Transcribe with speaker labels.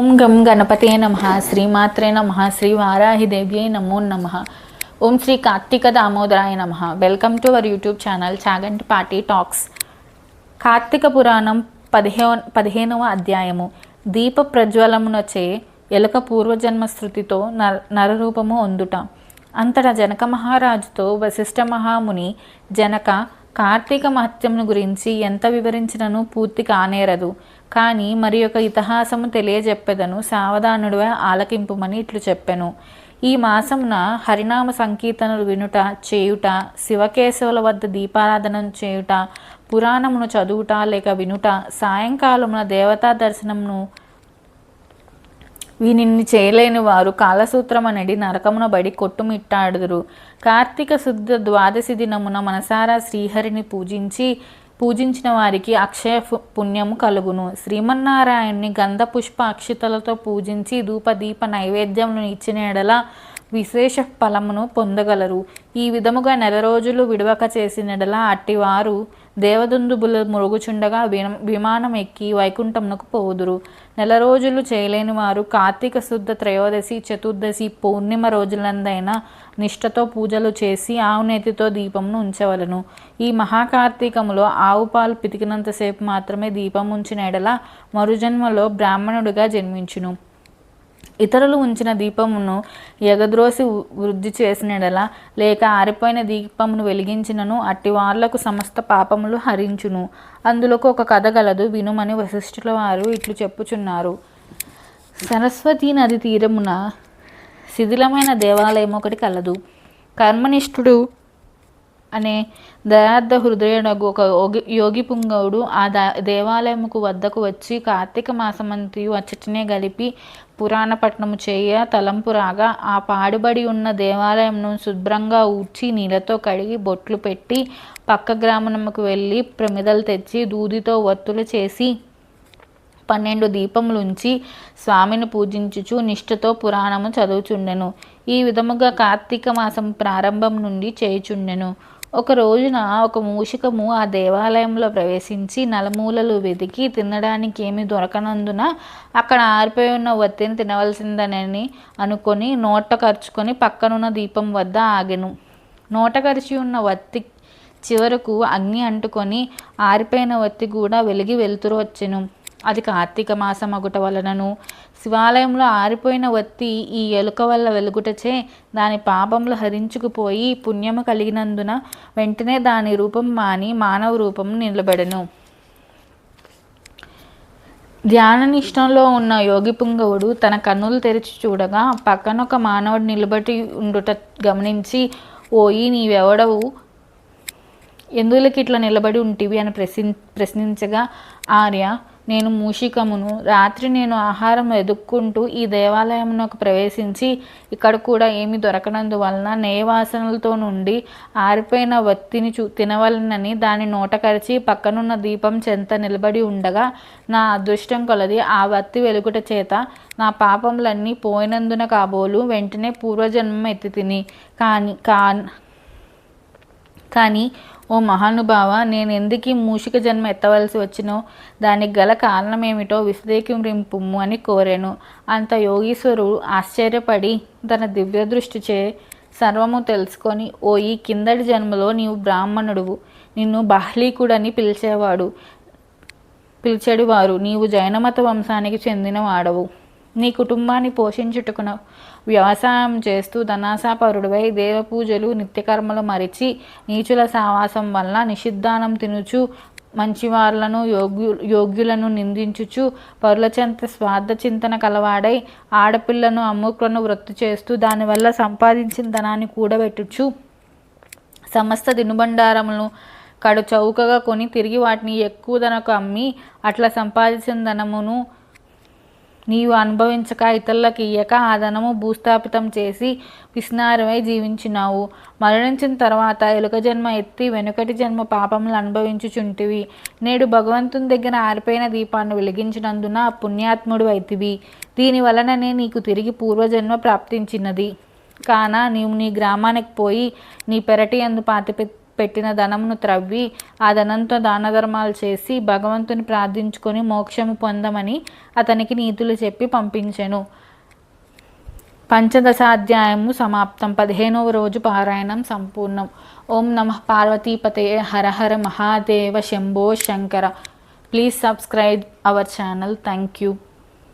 Speaker 1: ఓం గం గణపతే నమ శ్రీమాత్రే నమ శ్రీ వారాహిదేవ్యై నమో నమ. ఓం శ్రీ కార్తీక దామోదరాయ నమ. Welcome to our YouTube channel Chaganti party talks Karthika Puranam పదిహే పదిహేనవ అధ్యాయము. దీప ప్రజ్వలమునచే ఎలుక పూర్వజన్మ శృతితో నర నరరూపము అందుట అంతటా జనక మహారాజుతో వశిష్ఠ మహాముని జనక కార్తీక మహత్యమును గురించి ఎంత వివరించినను పూర్తి కానేరదు. కానీ మరి యొక్క ఇతిహాసము తెలియజెప్పెదను సావధానుడిగా ఆలకింపుమని ఇట్లు చెప్పెను. ఈ మాసమున హరినామ సంకీర్తనలు వినుట చేయుట శివకేశవుల వద్ద దీపారాధన చేయుట పురాణమును చదువుట లేక వినుట సాయంకాలమున దేవతా దర్శనమును వీనిన్ని చేయలేని వారు కాలసూత్రమనడి నరకమున బడి కొట్టుమిట్టాడుదురు. కార్తీక శుద్ధ ద్వాదశి దినమున మనసారా శ్రీహరిని పూజించి పూజించిన వారికి అక్షయ పుణ్యము కలుగును. శ్రీమన్నారాయణ్ణి గంధ పుష్ప అక్షితలతో పూజించి ధూప దీప నైవేద్యమును ఇచ్చిన ఎడల విశేష ఫలమును పొందగలరు. ఈ విధముగా నెల రోజులు విడవక చేసినడల అట్టివారు దేవదుందుబులు మురుగుచుండగా విమానం ఎక్కి వైకుంఠంనకు పోదురు. నెల రోజులు చేయలేని వారు కార్తీక శుద్ధ త్రయోదశి చతుర్దశి పూర్ణిమ రోజులందైనా నిష్ఠతో పూజలు చేసి ఆవు నేతితో దీపమును ఉంచవలను. ఈ మహాకార్తీకములో ఆవు పాలు పితికినంతసేపు మాత్రమే దీపం ఉంచిన ఎడల మరుజన్మలో బ్రాహ్మణుడిగా జన్మించును. ఇతరులు ఉంచిన దీపమును ఎగద్రోసి వృద్ధి చేసినడల లేక ఆరిపోయిన దీపమును వెలిగించినను అట్టి వార్లకు సమస్త పాపములు హరించును. అందులోకి ఒక కథ గలదు వినుమని వశిష్ఠుల వారు ఇట్లు చెప్పుచున్నారు. సరస్వతీ నది తీరమున శిథిలమైన దేవాలయం ఒకటి కలదు. కర్మనిష్ఠుడు అనే దయార్థ హృదయుడగు ఒక యోగి యోగి పుంగవుడు ఆ ద దేవాలయముకు వద్దకు వచ్చి కార్తీక మాసమంతియు అచ్చటినే గలిపి పురాణపట్నము చేయ తలంపు రాగా ఆ పాడుబడి ఉన్న దేవాలయంను శుభ్రంగా ఊడ్చి నీళ్ళతో కడిగి బొట్లు పెట్టి పక్క గ్రామమునకు వెళ్ళి ప్రమిదలు తెచ్చి దూదితో ఒత్తులు చేసి పన్నెండు దీపములుంచి స్వామిని పూజించుచు నిష్ఠతో పురాణము చదువుచుండెను. ఈ విధముగా కార్తీక మాసం ప్రారంభం నుండి చేయుచుండెను. ఒక రోజున ఒక మూషికము ఆ దేవాలయంలో ప్రవేశించి నలమూలలు వెతికి తినడానికి ఏమీ దొరకనందున అక్కడ ఆరిపోయి ఉన్న వత్తిని తినవలసిందనని అనుకొని నోట ఖర్చుకొని పక్కనున్న దీపం వద్ద ఆగెను. నోట ఖర్చి ఉన్న వత్తి చివరకు అగ్ని అంటుకొని ఆరిపోయిన వత్తి కూడా వెలిగి వెలుతురు వచ్చెను. అది కార్తీక మాసం అగుట వలనను శివాలయంలో ఆరిపోయిన వత్తి ఈ ఎలుక వల్ల వెలుగుటచే దాని పాపములు హరించుకుపోయి పుణ్యము కలిగినందున వెంటనే దాని రూపం మాని మానవ రూపం నిలబడను. ధ్యాననిష్టంలో ఉన్న యోగి పుంగవుడు తన కన్నులు తెరిచి చూడగా పక్కన ఒక మానవుడు నిలబడి ఉండుట గమనించి ఓయి నీవెవడవు? ఎందులకి ఇట్లా నిలబడి ఉంటివి? అని ప్రశ్ని ప్రశ్నించగా ఆర్య నేను మూషికమును. రాత్రి నేను ఆహారం ఎదుక్కుంటూ ఈ దేవాలయమునకు ప్రవేశించి ఇక్కడ కూడా ఏమి దొరకనందువలన నేయవాసనలతో నుండి ఆరిపోయిన వత్తిని చూ తినవలనని దాని నోట కరిచి పక్కనున్న దీపం చెంత నిలబడి ఉండగా నా అదృష్టం కొలది ఆ వత్తి వెలుగుట చేత నా పాపములన్నీ పోయినందున కాబోలు వెంటనే పూర్వజన్మం ఎత్తి తిని. కానీ కా కానీ ఓ మహానుభావ నేను ఎందుకు మూషిక జన్మ ఎత్తవలసి వచ్చినో? దానికి గల కారణమేమిటో విశదీకరింపుము అని కోరాను. అంత యోగీశ్వరుడు ఆశ్చర్యపడి తన దివ్య దృష్టిచే సర్వము తెలుసుకొని ఓ ఈ కిందటి జన్మలో నీవు బ్రాహ్మణుడువు. నిన్ను బాహ్లీకుడని పిలిచేవాడు పిలిచెడివారు. నీవు జైనమత వంశానికి చెందిన వాడవు నీ కుటుంబాన్ని పోషించుటకున వ్యవసాయం చేస్తూ ధనాసాపరుడివై దేవపూజలు నిత్యకర్మలు మరిచి నీచుల సావాసం వల్ల నిషిద్ధానం తినుచు మంచివార్లను యోగ్యు యోగ్యులను నిందించుచు పరులచెంత స్వార్థ చింతన కలవాడై ఆడపిల్లను అమ్ముకులను వృత్తి చేస్తూ దానివల్ల సంపాదించిన ధనాన్ని కూడబెట్టుచు సమస్త దినుబండారములను కడు చౌకగా కొని తిరిగి వాటిని ఎక్కువ ధనకు అమ్మి అట్లా సంపాదించిన ధనమును నీవు అనుభవించక ఇతరులకు ఇయ్యక ఆ ధనము భూస్థాపితం చేసి విస్నారమై జీవించినావు. మరణించిన తర్వాత ఎలుక జన్మ ఎత్తి వెనుకటి జన్మ పాపములు అనుభవించుచుంటివి. నేడు భగవంతుని దగ్గర ఆరిపోయిన దీపాన్ని వెలిగించినందున పుణ్యాత్ముడు అయితివి. దీని వలననే నీకు తిరిగి పూర్వజన్మ ప్రాప్తించినది. కాన నీవు నీ గ్రామానికి పోయి నీ పెరటి అందు పాతి పెట్టిన ధనమును త్రవ్వి ఆ ధనంతో దాన ధర్మాలు చేసి భగవంతుని ప్రార్థించుకొని మోక్షము పొందమని అతనికి నీతులు చెప్పి పంపించెను. పంచదశాధ్యాయము సమాప్తం. పదిహేనవ రోజు పారాయణం సంపూర్ణం. ఓం నమ పార్వతీపతే. Hara Hara Mahadeva Shambho Shankara. Please subscribe our channel. Thank you